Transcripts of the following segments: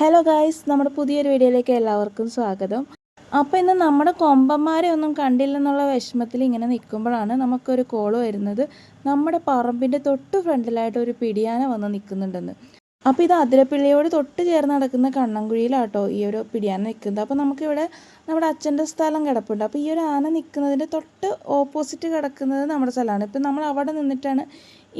Hello guys നമ്മുടെ പുതിയൊരു വീഡിയോയിലേക്ക് എല്ലാവർക്കും സ്വാഗതം. അപ്പോൾ ഇന്ന് നമ്മുടെ കൊമ്പന്മാരെ ഒന്നും കണ്ടില്ലെന്നുള്ള വിഷമത്തിൽ ഇങ്ങനെ നിൽക്കുമ്പോഴാണ് നമുക്കൊരു കോൾ വരുന്നത്. നമ്മുടെ പറമ്പിന്റെ തൊട്ട് ഫ്രണ്ടിലായിട്ട് ഒരു പിടിയാന വന്ന് നിൽക്കുന്നുണ്ടെന്ന്. അപ്പോൾ ഇത് അതിരപ്പിള്ളിയോട് തൊട്ട് ചേർന്ന് നടക്കുന്ന കണ്ണൻകുഴിയിലാട്ടോ ഈ ഒരു പിടിയാന നിൽക്കുന്നത്. അപ്പോൾ നമുക്കിവിടെ നമ്മുടെ അച്ഛന്റെ സ്ഥലം കിടപ്പുണ്ട്. അപ്പോൾ ഈ ഒരു ആന നിൽക്കുന്നതിന്റെ തൊട്ട് ഓപ്പോസിറ്റ് കിടക്കുന്നത് നമ്മുടെ സ്ഥലമാണ്. ഇപ്പം നമ്മൾ അവിടെ നിന്നിട്ടാണ്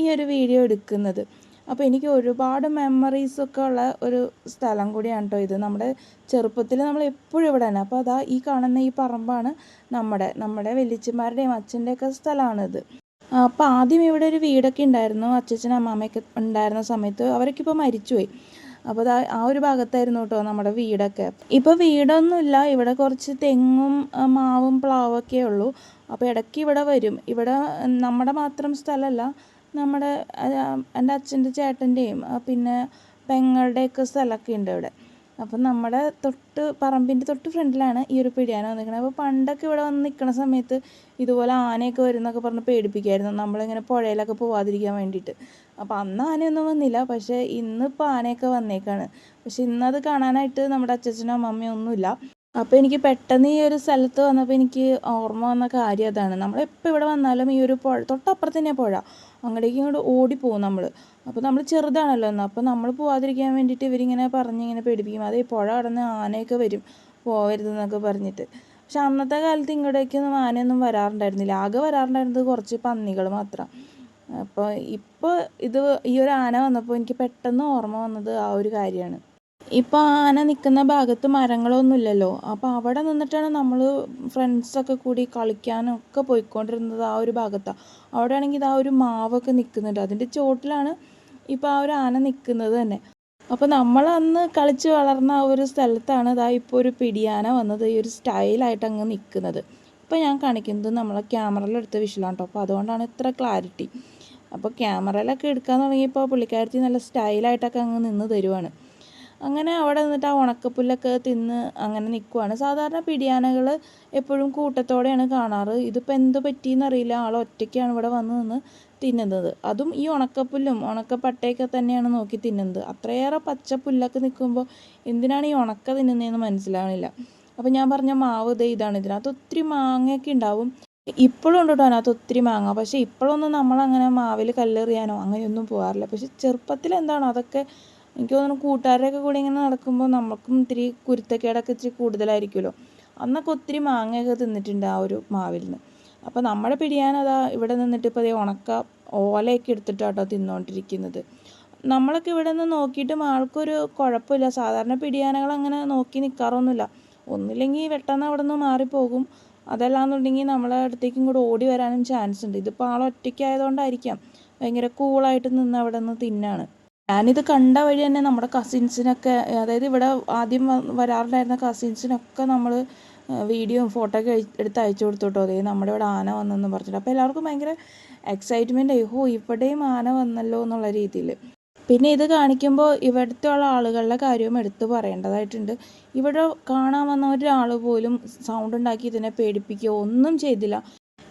ഈ ഒരു വീഡിയോ എടുക്കുന്നത്. അപ്പോൾ എനിക്ക് ഒരുപാട് മെമ്മറീസ് ഒക്കെ ഉള്ള ഒരു സ്ഥലം കൂടിയാണ് കേട്ടോ ഇത്. നമ്മുടെ ചെറുപ്പത്തിൽ നമ്മൾ എപ്പോഴും ഇവിടെ തന്നെ. അപ്പോൾ അതാ ഈ കാണുന്ന ഈ പറമ്പാണ് നമ്മുടെ നമ്മുടെ വലിയച്ഛന്മാരുടെയും അച്ഛന്റെയൊക്കെ സ്ഥലമാണിത്. അപ്പോൾ ആദ്യം ഇവിടെ ഒരു വീടൊക്കെ ഉണ്ടായിരുന്നു. അച്ഛച്ചനും അമ്മാമ്മയൊക്കെ ഉണ്ടായിരുന്ന സമയത്ത് അവരൊക്കെ ഇപ്പോൾ മരിച്ചുപോയി. അപ്പോൾ ആ ഒരു ഭാഗത്തായിരുന്നു കേട്ടോ നമ്മുടെ വീടൊക്കെ. ഇപ്പോൾ വീടൊന്നുമില്ല. ഇവിടെ കുറച്ച് തെങ്ങും മാവും മാവും പ്ലാവൊക്കെ ഉള്ളൂ. അപ്പോൾ ഇടയ്ക്ക് ഇവിടെ വരും. ഇവിടെ നമ്മുടെ മാത്രം സ്ഥലമല്ല. നമ്മുടെ എന്റെ അച്ഛന്റെ ചേട്ടന്റെയും പിന്നെ പെങ്ങളുടെയൊക്കെ സ്ഥലമൊക്കെ ഉണ്ട് ഇവിടെ. അപ്പം നമ്മുടെ തൊട്ട് പറമ്പിന്റെ തൊട്ട് ഫ്രണ്ടിലാണ് ഈ ഒരു പിടിയാന വന്നിരിക്കുന്നത്. അപ്പോൾ പണ്ടൊക്കെ ഇവിടെ വന്ന് നിൽക്കുന്ന സമയത്ത് ഇതുപോലെ ആനയൊക്കെ വരുന്നൊക്കെ പറഞ്ഞ് പേടിപ്പിക്കുമായിരുന്നു. നമ്മളിങ്ങനെ പുഴയിലൊക്കെ പോവാതിരിക്കാൻ വേണ്ടിയിട്ട്. അപ്പോൾ അന്ന് ആനയൊന്നും വന്നില്ല. പക്ഷേ ഇന്നിപ്പോൾ ആനയൊക്കെ വന്നേക്കാണ്. പക്ഷെ ഇന്നത് കാണാനായിട്ട് നമ്മുടെ അച്ഛനും അമ്മമ്മയും ഒന്നുമില്ല. അപ്പോൾ എനിക്ക് പെട്ടെന്ന് ഈ ഒരു സ്ഥലത്ത് വന്നപ്പോൾ എനിക്ക് ഓർമ്മ വന്ന കാര്യം അതാണ്. നമ്മളെപ്പോൾ ഇവിടെ വന്നാലും ഈ ഒരു പുഴ തൊട്ടപ്പുറത്ത് തന്നെ പുഴ. അങ്ങോട്ടേക്ക് ഇങ്ങോട്ട് ഓടിപ്പോവും നമ്മൾ അപ്പോൾ നമ്മൾ ചെറുതാണല്ലോ എന്നാൽ അപ്പോൾ നമ്മൾ പോവാതിരിക്കാൻ വേണ്ടിയിട്ട് ഇവരിങ്ങനെ പറഞ്ഞ് ഇങ്ങനെ പേടിപ്പിക്കും. അതേ പുഴ കടന്ന് ആനയൊക്കെ വരും. പോവരുതെന്നൊക്കെ പറഞ്ഞിട്ട്. പക്ഷെ അന്നത്തെ കാലത്ത് ഇങ്ങോട്ടേക്കൊന്നും ആനയൊന്നും വരാറുണ്ടായിരുന്നില്ല. ആകെ വരാറുണ്ടായിരുന്നത് കുറച്ച് പന്നികൾ മാത്രം. അപ്പോൾ ഇപ്പോൾ ഇത് ഈ ഒരു ആന വന്നപ്പോൾ എനിക്ക് പെട്ടെന്ന് ഓർമ്മ വന്നത് ആ ഒരു കാര്യമാണ്. ഇപ്പോൾ ആന നിൽക്കുന്ന ഭാഗത്ത് മരങ്ങളൊന്നുമില്ലല്ലോ. അപ്പോൾ അവിടെ നിന്നിട്ടാണ് നമ്മൾ ഫ്രണ്ട്സൊക്കെ കൂടി കളിക്കാനും ഒക്കെ പോയിക്കൊണ്ടിരുന്നത് ആ ഒരു ഭാഗത്താണ് അവിടെ ആണെങ്കിൽ ഇതാ ഒരു മാവൊക്കെ നിൽക്കുന്നുണ്ട് അതിന്റെ ചോട്ടിലാണ് ഇപ്പോൾ ആ ഒരു ആന നിൽക്കുന്നത് തന്നെ. അപ്പോൾ നമ്മൾ അന്ന് കളിച്ച് വളർന്ന ആ ഒരു സ്ഥലത്താണ് ഇതാ ഇപ്പോൾ ഒരു പിടിയാന വന്നത്. ഈ ഒരു സ്റ്റൈലായിട്ട് അങ്ങ് നിൽക്കുന്നത് ഇപ്പോൾ ഞാൻ കാണിക്കുന്നത് നമ്മളെ ക്യാമറയിലെടുത്ത വിഷലാണ് കേട്ടോ അപ്പോൾ അതുകൊണ്ടാണ് ഇത്ര ക്ലാരിറ്റി അപ്പോൾ ക്യാമറയിലൊക്കെ എടുക്കാൻ തുടങ്ങിയപ്പോൾ പുള്ളിക്കാരത്തി നല്ല സ്റ്റൈലായിട്ടൊക്കെ അങ്ങ് നിന്ന് തരുവാണ്. അങ്ങനെ അവിടെ നിന്നിട്ട് ആ ഉണക്കപ്പുല്ലൊക്കെ തിന്ന് അങ്ങനെ നിൽക്കുവാണ് സാധാരണ പിടിയാനകൾ എപ്പോഴും കൂട്ടത്തോടെയാണ് കാണാറ്. ഇതിപ്പോൾ എന്ത് പറ്റിയെന്നറിയില്ല ആൾ ഒറ്റയ്ക്കാണ് ഇവിടെ വന്ന് നിന്ന് തിന്നുന്നത്. അതും ഈ ഉണക്കപ്പുല്ലും ഉണക്കപ്പട്ടയൊക്കെ തന്നെയാണ് നോക്കി തിന്നുന്നത്. അത്രയേറെ പച്ച പുല്ലൊക്കെ നിൽക്കുമ്പോൾ എന്തിനാണ് ഈ ഉണക്ക തിന്നുന്നതെന്ന് മനസ്സിലാവണില്ല. അപ്പോൾ ഞാൻ പറഞ്ഞ മാവ് ദേ ഇതാണ് ഇതിനകത്ത് ഒത്തിരി മാങ്ങയൊക്കെ ഉണ്ടാവും. ഇപ്പോഴും ഉണ്ട് കേട്ടോ അതിനകത്ത് ഒത്തിരി മാങ്ങ. പക്ഷേ ഇപ്പോഴൊന്നും നമ്മളങ്ങനെ മാവിൽ കല്ലെറിയാനോ അങ്ങനെയൊന്നും പോകാറില്ല പക്ഷെ ചെറുപ്പത്തിൽ എന്താണ് അതൊക്കെ എനിക്ക് തോന്നുന്നു കൂട്ടുകാരുടെയൊക്കെ കൂടെ ഇങ്ങനെ നടക്കുമ്പോൾ നമുക്കും ഇത്തിരി കുരുത്തക്കേടൊക്കെ ഇച്ചിരി കൂടുതലായിരിക്കുമല്ലോ. അന്നൊക്കെ ഒത്തിരി മാങ്ങയൊക്കെ തിന്നിട്ടുണ്ട് ആ ഒരു മാവിൽ നിന്ന് അപ്പോൾ നമ്മുടെ പിടിയാനതാ ഇവിടെ നിന്നിട്ട് ഇപ്പോൾ അതേ ഉണക്ക ഓലയൊക്കെ എടുത്തിട്ടാട്ടോ തിന്നുകൊണ്ടിരിക്കുന്നത് നമ്മളൊക്കെ ഇവിടെ നിന്ന് നോക്കിയിട്ടും ആൾക്കൊരു കുഴപ്പമില്ല. സാധാരണ പിടിയാനകൾ അങ്ങനെ നോക്കി നിൽക്കാറൊന്നുമില്ല ഒന്നില്ലെങ്കിൽ പെട്ടെന്ന് അവിടെ നിന്ന് മാറിപ്പോകും. അതല്ലാന്നുണ്ടെങ്കിൽ നമ്മളെ അടുത്തേക്കും കൂടെ ഓടി വരാനും ചാൻസ് ഉണ്ട് ഇതിപ്പോൾ ആൾ ഒറ്റയ്ക്കായതുകൊണ്ടായിരിക്കാം ഭയങ്കര കൂളായിട്ട് നിന്ന് അവിടെ നിന്ന് തിന്നാണ്. ഞാനിത് കണ്ട വഴി തന്നെ നമ്മുടെ കസിൻസിനൊക്കെ അതായത് ഇവിടെ ആദ്യം വരാറുണ്ടായിരുന്ന കസിൻസിനൊക്കെ നമ്മൾ വീഡിയോയും ഫോട്ടോ ഒക്കെ എടുത്ത് അയച്ചു കൊടുത്തു കേട്ടോ അതേ നമ്മുടെ ഇവിടെ ആന വന്നെന്ന് പറഞ്ഞിട്ട്. അപ്പോൾ എല്ലാവർക്കും ഭയങ്കര എക്സൈറ്റ്മെന്റ് ആയി. ഹോ ഇവിടെയും ആന വന്നല്ലോ എന്നുള്ള രീതിയിൽ പിന്നെ ഇത് കാണിക്കുമ്പോൾ ഇവിടുത്തെ ഉള്ള ആളുകളുടെ കാര്യവും എടുത്തു പറയേണ്ടതായിട്ടുണ്ട്. ഇവിടെ കാണാൻ വന്ന ഒരാൾ പോലും സൗണ്ട് ഉണ്ടാക്കി ഇതിനെ പേടിപ്പിക്കുകയോ ഒന്നും ചെയ്തില്ല.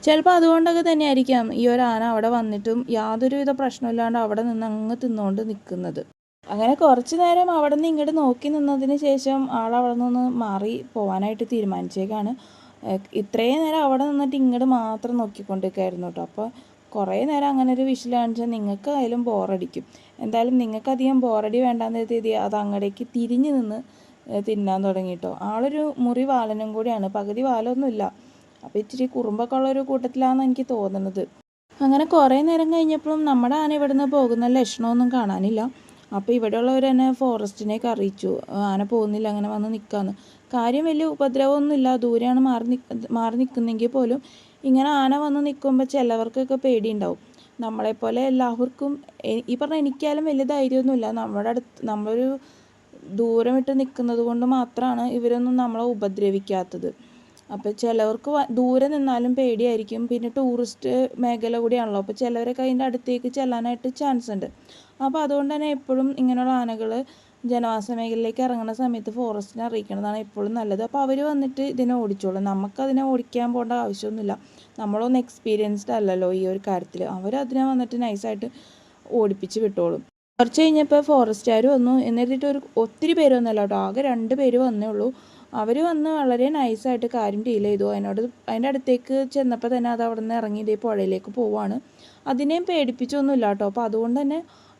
ചിലപ്പോൾ അതുകൊണ്ടൊക്കെ തന്നെയായിരിക്കാം ഈ ഒരു ആന അവിടെ വന്നിട്ടും യാതൊരുവിധ പ്രശ്നമില്ലാണ്ട് അവിടെ നിന്ന് അങ്ങ് തിന്നുകൊണ്ട് നിൽക്കുന്നത് അങ്ങനെ കുറച്ച് നേരം അവിടെ നിന്ന് ഇങ്ങോട്ട് നോക്കി നിന്നതിന് ശേഷം ആൾ അവിടെ നിന്ന് മാറി പോകാനായിട്ട് തീരുമാനിച്ചേക്കാണ്. ഇത്രയും നേരം അവിടെ നിന്നിട്ട് ഇങ്ങോട്ട് മാത്രം നോക്കിക്കൊണ്ടിരിക്കുകയായിരുന്നു കേട്ടോ അപ്പോൾ കുറേ നേരം അങ്ങനെ ഒരു വിഷൽ കാണിച്ചാൽ നിങ്ങൾക്ക് ആയാലും ബോറടിക്കും. എന്തായാലും നിങ്ങൾക്ക് അധികം ബോറടി വേണ്ടാന്ന് കരുതി അത് അങ്ങടേക്ക് തിരിഞ്ഞ് നിന്ന് തിന്നാൻ തുടങ്ങി കേട്ടോ ആളൊരു മുറി വാലനും കൂടിയാണ്. പകുതി വാലൊന്നുമില്ല. അപ്പോൾ ഇച്ചിരി കുറുമ്പൊക്കെ ഉള്ളൊരു കൂട്ടത്തിലാണെന്ന് എനിക്ക് തോന്നുന്നത്. അങ്ങനെ കുറേ നേരം കഴിഞ്ഞപ്പോഴും നമ്മുടെ ആന ഇവിടുന്ന് പോകുന്ന ലക്ഷണമൊന്നും കാണാനില്ല. അപ്പോൾ ഇവിടെയുള്ളവർ തന്നെ ഫോറസ്റ്റിനെയൊക്കെ അറിയിച്ചു. ആന പോകുന്നില്ല അങ്ങനെ വന്ന് നിൽക്കാന്ന് കാര്യം വലിയ ഉപദ്രവമൊന്നുമില്ല. ദൂരെയാണ് മാറി നിൽ മാറി നിൽക്കുന്നെങ്കിൽ പോലും ഇങ്ങനെ ആന വന്ന് നിൽക്കുമ്പോൾ ചിലവർക്കൊക്കെ പേടിയുണ്ടാവും. നമ്മളെപ്പോലെ എല്ലാവർക്കും ഈ പറഞ്ഞ എനിക്കായാലും വലിയ ധൈര്യമൊന്നുമില്ല. നമ്മുടെ അടുത്ത് നമ്മളൊരു ദൂരം വിട്ട് നിൽക്കുന്നത് കൊണ്ട് മാത്രമാണ് ഇവരൊന്നും നമ്മളെ ഉപദ്രവിക്കാത്തത്. അപ്പോൾ ചിലവർക്ക് ദൂരെ നിന്നാലും പേടിയായിരിക്കും. പിന്നെ ടൂറിസ്റ്റ് മേഖല കൂടിയാണല്ലോ. അപ്പോൾ ചിലവരൊക്കെ അതിന്റെ അടുത്തേക്ക് ചെല്ലാനായിട്ട് ചാൻസ് ഉണ്ട്. അപ്പോൾ അതുകൊണ്ട് തന്നെ എപ്പോഴും ഇങ്ങനെയുള്ള ആനകൾ ജനവാസ മേഖലയിലേക്ക് ഇറങ്ങുന്ന സമയത്ത് ഫോറസ്റ്റിനെ അറിയിക്കുന്നതാണ് എപ്പോഴും നല്ലത്. അപ്പോൾ അവർ വന്നിട്ട് ഇതിനെ ഓടിച്ചോളും. നമുക്കതിനെ ഓടിക്കാൻ പോകേണ്ട ആവശ്യമൊന്നുമില്ല. നമ്മളൊന്നും എക്സ്പീരിയൻസ്ഡ് അല്ലല്ലോ ഈ ഒരു കാര്യത്തിൽ അവരതിനെ വന്നിട്ട് നൈസായിട്ട് ഓടിപ്പിച്ച് വിട്ടോളും. കുറച്ച് കഴിഞ്ഞപ്പോൾ ഫോറസ്റ്റുകാർ വന്നു. എന്നിട്ട് ഒരു ഒത്തിരി പേര് വന്നല്ല കേട്ടോ. ആകെ രണ്ട് പേര് വന്നേ ഉള്ളൂ. അവർ വന്ന് വളരെ നൈസായിട്ട് കാര്യം ഡീൽ ചെയ്തു. അതിനോട് അതിന്റെ അടുത്തേക്ക് ചെന്നപ്പോൾ തന്നെ അത് അവിടെ നിന്ന് ഇറങ്ങി ഇതേ പുഴയിലേക്ക് പോവാണ്. അതിനെയും പേടിപ്പിച്ചൊന്നുമില്ല കേട്ടോ. അപ്പോൾ അതുകൊണ്ട് തന്നെ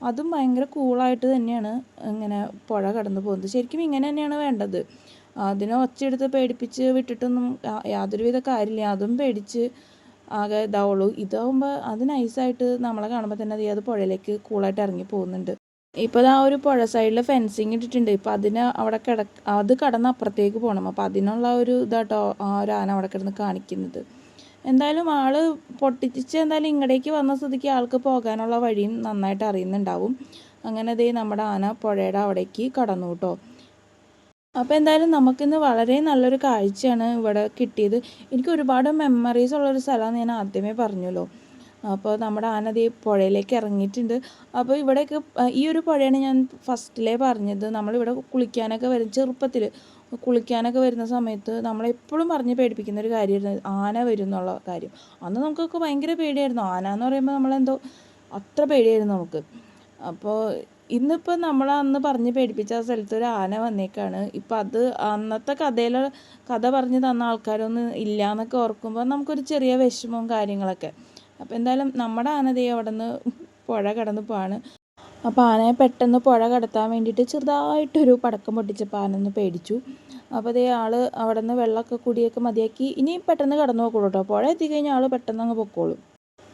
അതും ഭയങ്കര കൂളായിട്ട് തന്നെയാണ് ഇങ്ങനെ പുഴ കടന്നു പോകുന്നത്. ശരിക്കും ഇങ്ങനെ തന്നെയാണ് വേണ്ടത്. അതിനെ ഒച്ചയെടുത്ത് പേടിപ്പിച്ച് വിട്ടിട്ടൊന്നും യാതൊരുവിധ കാര്യമില്ല. അതും പേടിച്ച് ആകെ ഇതാവുള്ളൂ. ഇതാവുമ്പോൾ അത് നൈസായിട്ട് നമ്മളെ കാണുമ്പോൾ തന്നെ അത് പുഴയിലേക്ക് കൂളായിട്ട് ഇറങ്ങി പോകുന്നുണ്ട്. ഇപ്പോൾ ആ ഒരു പുഴ സൈഡിൽ ഫെൻസിങ് ഇട്ടിട്ടുണ്ട്. ഇപ്പോൾ അതിന് അവിടെ കിട അത് കടന്ന് അപ്പുറത്തേക്ക് പോകണം അപ്പോൾ അതിനുള്ള ഒരു ഇതാട്ടോ ആ ഒരു ആന അവിടെ കിടന്ന് കാണിക്കുന്നത്. എന്തായാലും ആൾ പൊട്ടിച്ച് എന്തായാലും ഇങ്ങടേക്ക് വന്ന സ്ഥിതിക്ക് ആൾക്ക് പോകാനുള്ള വഴിയും നന്നായിട്ട് അറിയുന്നുണ്ടാവും. അങ്ങനെ ദേ നമ്മുടെ ആന പുഴയുടെ അവിടേക്ക് കടന്നു കേട്ടോ. അപ്പോൾ എന്തായാലും നമുക്കിന്ന് വളരെ നല്ലൊരു കാഴ്ചയാണ് ഇവിടെ കിട്ടിയത്. എനിക്ക് ഒരുപാട് മെമ്മറീസ് ഉള്ളൊരു സ്ഥലമാണെന്ന് ഞാൻ ആദ്യമേ പറഞ്ഞല്ലോ. അപ്പോൾ നമ്മുടെ ആന ദേ പുഴയിലേക്ക് ഇറങ്ങിയിട്ടുണ്ട്. അപ്പോൾ ഇവിടെയൊക്കെ ഈ ഒരു പുഴയാണ് ഞാൻ ഫസ്റ്റിലേ പറഞ്ഞത്. നമ്മളിവിടെ കുളിക്കാനൊക്കെ വരും ചെറുപ്പത്തിൽ കുളിക്കാനൊക്കെ വരുന്ന സമയത്ത് നമ്മളെപ്പോഴും പറഞ്ഞ് പേടിപ്പിക്കുന്ന ഒരു കാര്യമായിരുന്നു ആന വരും എന്നുള്ള കാര്യം. അന്ന് നമുക്കൊക്കെ ഭയങ്കര പേടിയായിരുന്നു. ആന എന്ന് പറയുമ്പോൾ നമ്മളെന്തോ അത്ര പേടിയായിരുന്നു നമുക്ക്. അപ്പോൾ ഇന്നിപ്പോൾ നമ്മൾ അന്ന് പറഞ്ഞ് പേടിപ്പിച്ച ആ സ്ഥലത്ത് ഒരു ആന വന്നേക്കാണ്. ഇപ്പം അത് അന്നത്തെ കഥയിലെ കഥ പറഞ്ഞ് തന്ന ആൾക്കാരൊന്നും ഇല്ല എന്നൊക്കെ ഓർക്കുമ്പോൾ നമുക്കൊരു ചെറിയ വിഷമവും കാര്യങ്ങളൊക്കെ. അപ്പോൾ എന്തായാലും നമ്മുടെ ആന ദേ അവിടെ നിന്ന് പുഴ കടന്ന് പോവാണ്. അപ്പോൾ ആനയെ പെട്ടെന്ന് പുഴ കടത്താൻ വേണ്ടിയിട്ട് ചെറുതായിട്ടൊരു പടക്കം പൊട്ടിച്ചപ്പോൾ ആന ഒന്ന് പേടിച്ചു. അപ്പോൾ അതേ ആൾ അവിടെ നിന്ന് വെള്ളമൊക്കെ കുടിയൊക്കെ മതിയാക്കി ഇനി പെട്ടെന്ന് കടന്നു പോക്കോളൂ കേട്ടോ പുഴ എത്തിക്കഴിഞ്ഞാൽ ആൾ പെട്ടെന്ന് അങ്ങ് പൊക്കോളും.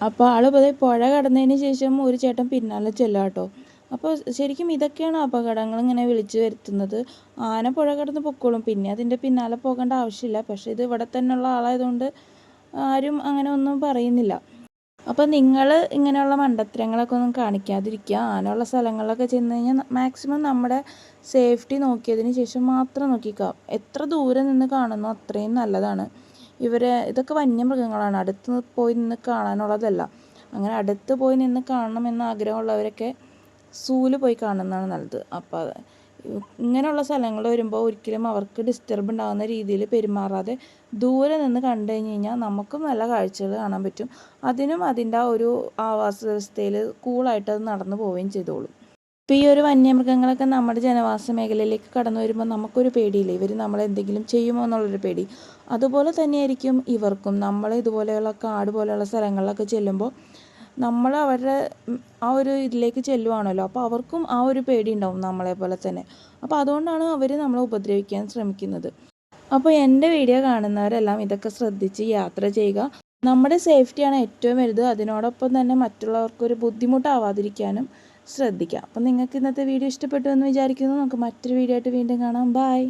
അപ്പോൾ ആൾ ഇതേ പുഴ കടന്നതിന് ശേഷം ഒരു ചേട്ടൻ പിന്നാലെ ചെല്ലാം കേട്ടോ അപ്പോൾ ശരിക്കും ഇതൊക്കെയാണ് അപകടങ്ങൾ ഇങ്ങനെ വിളിച്ചു വരുത്തുന്നത്. ആന പുഴ കടന്ന് പൊക്കോളും. പിന്നെ അതിന്റെ പിന്നാലെ പോകേണ്ട ആവശ്യമില്ല. പക്ഷേ ഇത് ഇവിടെ തന്നെയുള്ള ആളായതുകൊണ്ട് ആരും അങ്ങനെ ഒന്നും പറയുന്നില്ല. അപ്പോൾ നിങ്ങൾ ഇങ്ങനെയുള്ള മണ്ടത്തരങ്ങളൊക്കെ ഒന്നും കാണിക്കാതിരിക്കുക. ആനയുള്ള സ്ഥലങ്ങളിലൊക്കെ ചെന്ന് കഴിഞ്ഞാൽ മാക്സിമം നമ്മുടെ സേഫ്റ്റി നോക്കിയതിന് ശേഷം മാത്രം നോക്കിക്കുക. എത്ര ദൂരെ നിന്ന് കാണുന്നു അത്രയും നല്ലതാണ്. ഇവരെ ഇതൊക്കെ വന്യമൃഗങ്ങളാണ്. അടുത്ത് പോയി നിന്ന് കാണാനുള്ളതല്ല. അങ്ങനെ അടുത്ത് പോയി നിന്ന് കാണണമെന്ന് ആഗ്രഹമുള്ളവരൊക്കെ സൂൽ പോയി കാണുന്നതാണ് നല്ലത്. അപ്പോൾ ഇങ്ങനെയുള്ള സ്ഥലങ്ങൾ വരുമ്പോൾ ഒരിക്കലും അവർക്ക് ഡിസ്റ്റർബ് ഉണ്ടാകുന്ന രീതിയിൽ പെരുമാറാതെ ദൂരെ നിന്ന് കണ്ടു കഴിഞ്ഞ് കഴിഞ്ഞാൽ നമുക്കും നല്ല കാഴ്ചകൾ കാണാൻ പറ്റും. അതിനും അതിന്റെ ആ ഒരു ആവാസ വ്യവസ്ഥയിൽ കൂളായിട്ട് അത് നടന്നു പോവുകയും ചെയ്തോളും. ഇപ്പോൾ ഈ ഒരു വന്യമൃഗങ്ങളൊക്കെ നമ്മുടെ ജനവാസ മേഖലയിലേക്ക് കടന്നു വരുമ്പോൾ നമുക്കൊരു പേടിയില്ല? ഇവർ നമ്മളെന്തെങ്കിലും ചെയ്യുമോ എന്നുള്ളൊരു പേടി. അതുപോലെ തന്നെയായിരിക്കും ഇവർക്കും. നമ്മൾ ഇതുപോലെയുള്ള കാട് പോലെയുള്ള സ്ഥലങ്ങളിലൊക്കെ ചെല്ലുമ്പോൾ നമ്മൾ അവരുടെ ആ ഒരു ഇതിലേക്ക് ചെല്ലുവാണല്ലോ. അപ്പോൾ അവർക്കും ആ ഒരു പേടി ഉണ്ടാവും നമ്മളെ പോലെ തന്നെ. അപ്പോൾ അതുകൊണ്ടാണ് അവർ നമ്മളെ ഉപദ്രവിക്കാൻ ശ്രമിക്കുന്നത്. അപ്പോൾ എന്റെ വീഡിയോ കാണുന്നവരെല്ലാം ഇതൊക്കെ ശ്രദ്ധിച്ച് യാത്ര ചെയ്യുക. നമ്മുടെ സേഫ്റ്റിയാണ് ഏറ്റവും വലുത്. അതിനോടൊപ്പം തന്നെ മറ്റുള്ളവർക്കൊരു ബുദ്ധിമുട്ടാവാതിരിക്കാനും ശ്രദ്ധിക്കുക അപ്പം നിങ്ങൾക്ക് ഇന്നത്തെ വീഡിയോ ഇഷ്ടപ്പെട്ടു എന്ന് വിചാരിക്കുന്നു. നമുക്ക് മറ്റൊരു വീഡിയോ ആയിട്ട് വീണ്ടും കാണാം. ബൈ